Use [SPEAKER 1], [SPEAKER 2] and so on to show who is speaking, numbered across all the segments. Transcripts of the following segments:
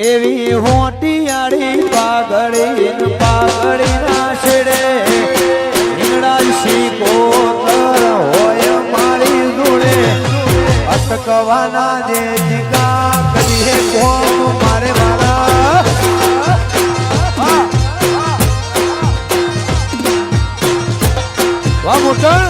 [SPEAKER 1] એવી હોટિયાળી પાઘડી પાઘડી ના છેડે નીળાશી કોતર હોય મારી જોડે. અટકવાના જે જીગા કરીએ કોણ મારે મારા? મોટા!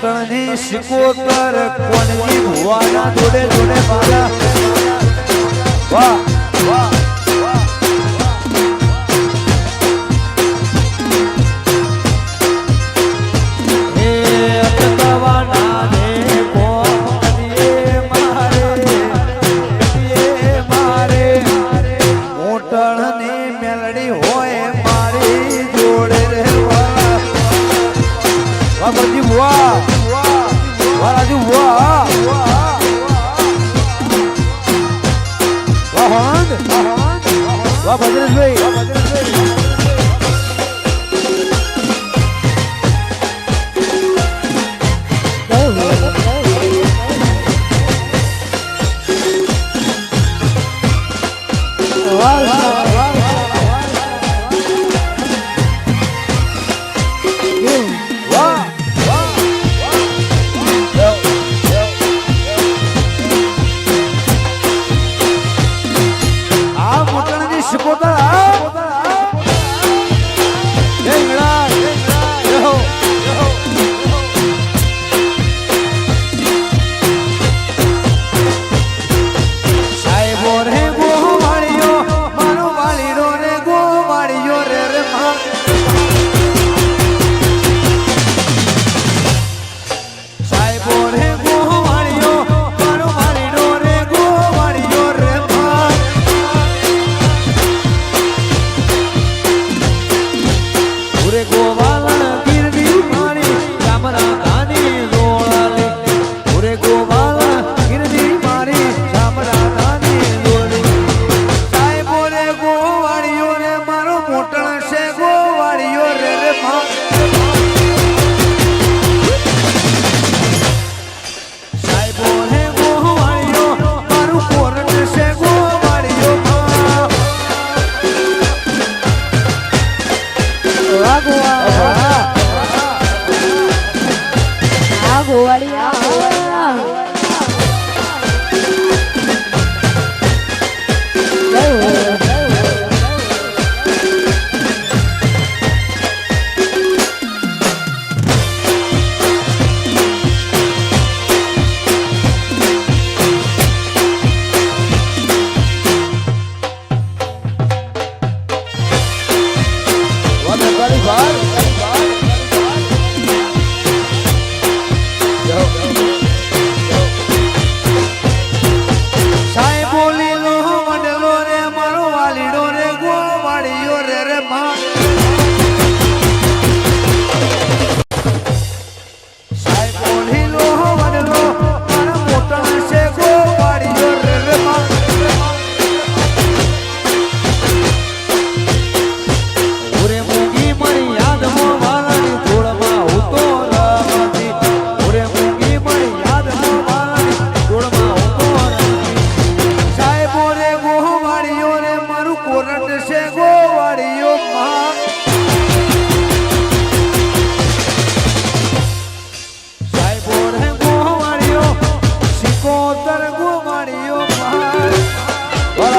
[SPEAKER 1] તણની શિકોતર કોણની ભુવાના જોડે જોડે મારા. વાહ વાહ વાહ વાહ ભદ્રેશભાઈ. વાહ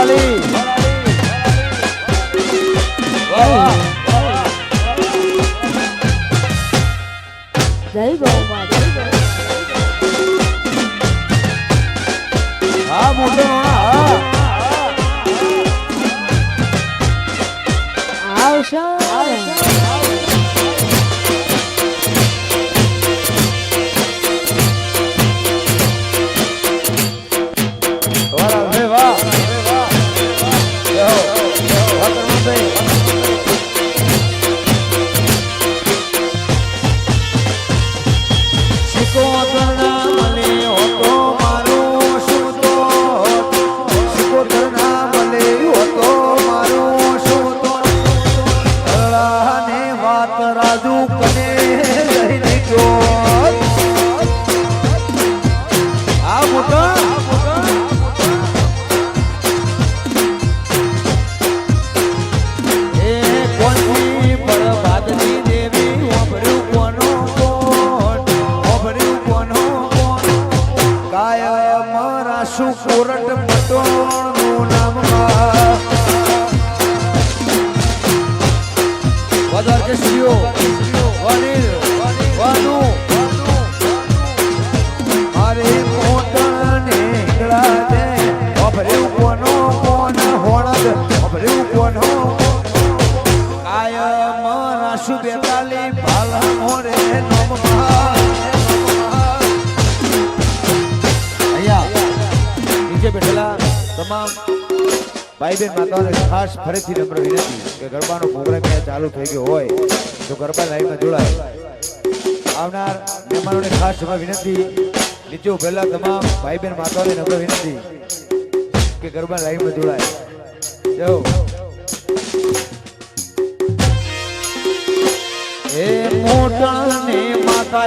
[SPEAKER 1] Cali. સુકોરટ મટોણનું નામ વધારે શ્રીઓ ભાઈબેન માતાઓને ખાસ ફરીથી નમ્ર વિનંતી કે ગરબાનો પ્રોગ્રામ ક્યાં ચાલુ થઈ ગયો હોય તો ગરબા લાઈવમાં જોડાય. આવનાર મહેમાનોને ખાસ જમા વિનંતી. નીચે ઉભેલા તમામ ભાઈબેન માતાઓને નમ્ર વિનંતી કે ગરબા લાઈવમાં જોડાય. જય એ મોટા ને માતા